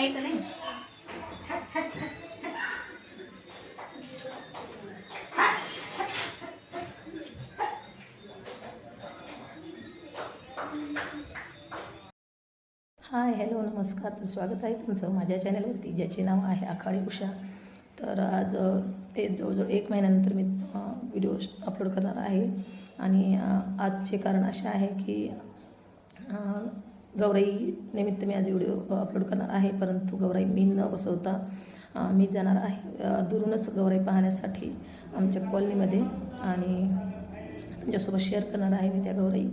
आहे का नाही हाय हॅलो नमस्कार. स्वागत आहे तुमचं माझ्या चॅनलवरती ज्याचे नाव आहे आखाडी उषा. तर आज ते जवळजवळ एक महिन्यानंतर मी व्हिडिओ अपलोड करणार आहे. आणि आजचे कारण असे आहे की गौराई निमित्त मी आज व्हिडिओ अपलोड करणार आहे. परंतु गौराई मी न बसवता मी जाणार आहे. दुरूनच गौराई पाहण्यासाठी आमच्या कॉलनीमध्ये आणि तुमच्यासोबत शेअर करणार आहे मी त्या गौराई.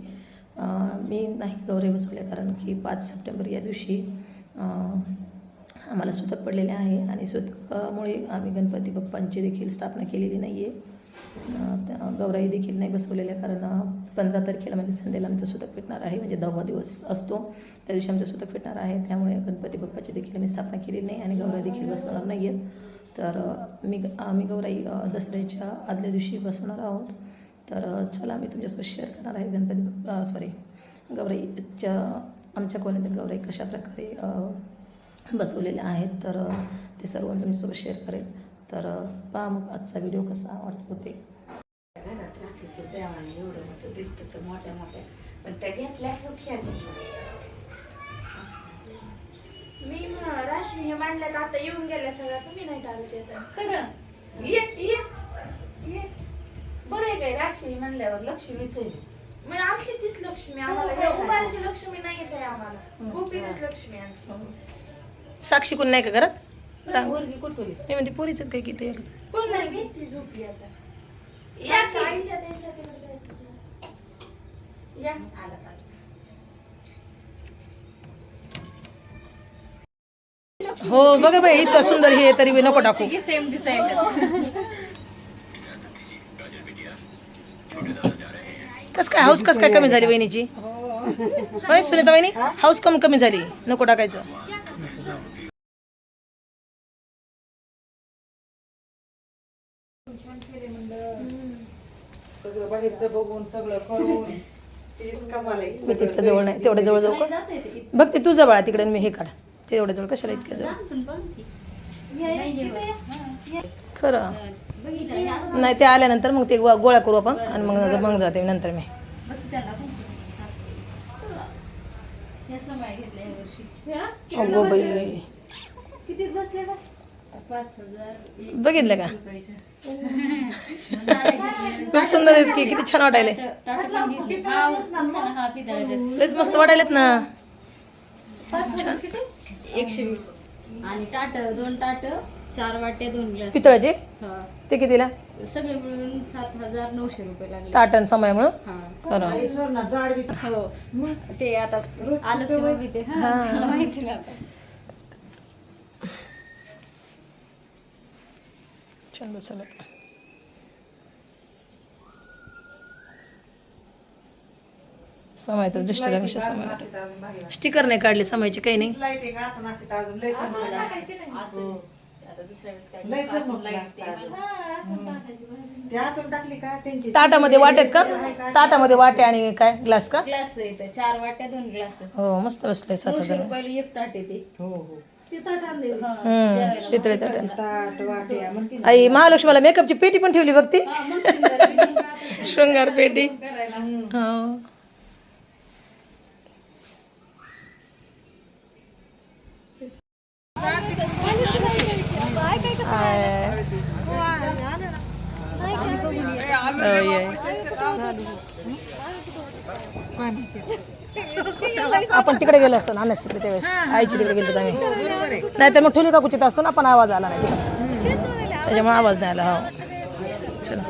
मी नाही गौराई बसवल्या कारण की पाच सप्टेंबर या दिवशी आम्हाला सुतक पडलेले आहे आणि सुतकामुळे आम्ही गणपती बाप्पांची देखील स्थापना केलेली नाही आहे गौराई देखील नाही बसवलेल्या कारण पंधरा तारखेला म्हणजे संडेला आमचं सुतक फिटणार आहे म्हणजे दहावा दिवस असतो. त्या दिवशी आमचं सुतक फिटणार आहे. त्यामुळे गणपती बाप्पाची देखील आम्ही स्थापना केली नाही आणि गौराई देखील बसवणार नाही आहेत तर मी आम्ही गौराई दसऱ्याच्या आदल्या दिवशी बसवणार आहोत. तर चला मी तुमच्यासोबत शेअर करणार आहे गणपती सॉरी गौराईच्या आमच्या कॉलनीतील गौराई कशा प्रकारे बसवलेल्या आहेत. तर ते सर्व मी तुमच्यासोबत शेअर करेल. तर पहा मग आजचा व्हिडिओ कसा वाटतो ते घरात राहते ते देवाने एवढं मोठं दिसतं तर मोठ्या मोठ्या. पण त्या घेतल्या खेळ मी म- राशी हे मांडल्यात आता येऊन गेल्या सगळ्या. तुम्ही नाही आले ते तर. खरं? ये ये ये. बरं आहे काय? राशी म्हणल्यावर लक्ष्मीच आहे. मग आमची तीच लक्ष्मी आम्हाला हो, हे हो, उभारची लक्ष्मी नाही येत आहे आम्हाला. हं. गोपीच लक्ष्मी आमची. साक्षी कोण नाही का घरात? मी म्हणते पोरीच काय की ते कोण नाही? नाही ती झोपली आता या की. आईच्या त्यांच्या तिकडे जायचं. या. आला आला. हो बघा बाई इतकं सुंदर हे तरी बी नको टाकू. सेम दिसायला कस काय हाऊस कस काय कमी झाली वहिनीची? होय सुनीता वहिनी? हाऊस कमी कमी झाली. नको टाकायचं. सगळं बाहेरचं बघून सगळं करून. मी तितक्या जवळ नाही तेवढ्या जवळ जाऊ का? बघ ते तू जवळ आहे तिकडे मी हे काढ. ते एवढ्या जवळ कशाला इतक्या जवळ? खरं. नाही ते आल्यानंतर मग ते गोळा करू आपण आणि मग नंतर मग जाते नंतर मी. अगो बाई. कितीत बसले बघितलं का? खूप सुंदर आहेत की किती छान वाटायले. लयच मस्त वाटायलेत ना. एकशे वीस. आणि ताट दोन ताट चार वाट्या दोन ग्लास. पितळाचे? हा. ते कितीला? सगळे मिळून सात हजार नऊशे रुपये लागले. हा. जाड बी हो. ते आता आलं माहिती छान बसवलं समायतच दिसतं. स्टिकर नाही काढले समायचे काही नाही. आता दुसऱ्या वेळेस काय लय ते. हा, आपण टाकायची. ते आतून टाकली का? त्यांची ताटामध्ये वाट्यात का? ताटामध्ये वाटे आणि काय? ग्लास का? ग्लास आहे इथं. चार वाट्या दोन ग्लास हो मस्त बसलंय सात हजार रुपयाला एक ताट येते. हो हो. हा, हम्म. पितळे ताट. वाट्या. आई महालक्ष्मीला मेकअपची पेटी पण ठेवली बघ ती. हा. शृंगार पेटी हो. आपण तिकडे गेलो असतो नानच तिकडे त्यावेळेस. आईची तिकडे गेलो आम्ही. नाहीतर मग ठुली काकूचित असतो ना आपण आवाज़ आला नाही त्याच्यामुळे आवाज़ नाही आला, हो. चला.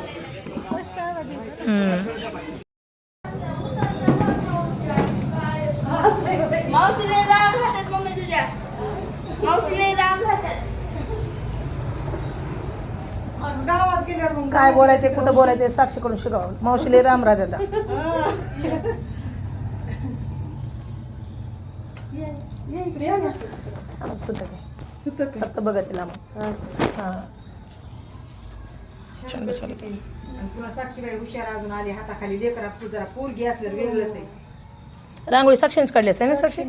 काय बोलायचं कुठं बोलायचं साक्षी कडून शिकावं मावशीले राम राहत आता सुतक. फक्त बघत तिला मग हा. छान बसवलं ते. आणि पुन्हा साक्षीबाई हुशार अजून आली हाताखाली लेकरा जरा पोरगी असल्यावर वेगळंच आहे रांगोळी साक्षीच काढली असेल ना साक्षी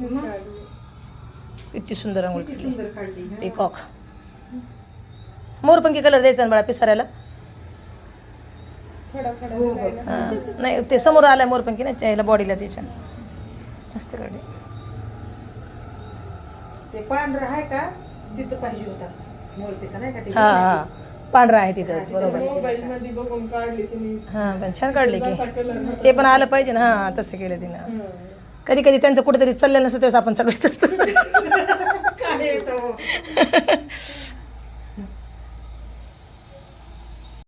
किती सुंदर रांगोळी किती काढली सुंदर काढली हा. पीकॉक मोरपंखी कलर द्यायचा ना बाळा पिसाऱ्याला हो, हो. नाही ते समोर आलाय मोरपंखी ना त्याला बॉडीला त्याच्या. मस्त ते पांढरं आहे का? तिथं पाहिजे होता. नाही का हा हा. पांढरा आहे तिथंच बरोबर. हा पण छान काढले की. ते पण आलं पाहिजे ना. हा तसं केलं तिनं. कधी कधी त्यांचं कुठेतरी चाललेलं नसतं तेव्हा आपण चालवायचं असतं.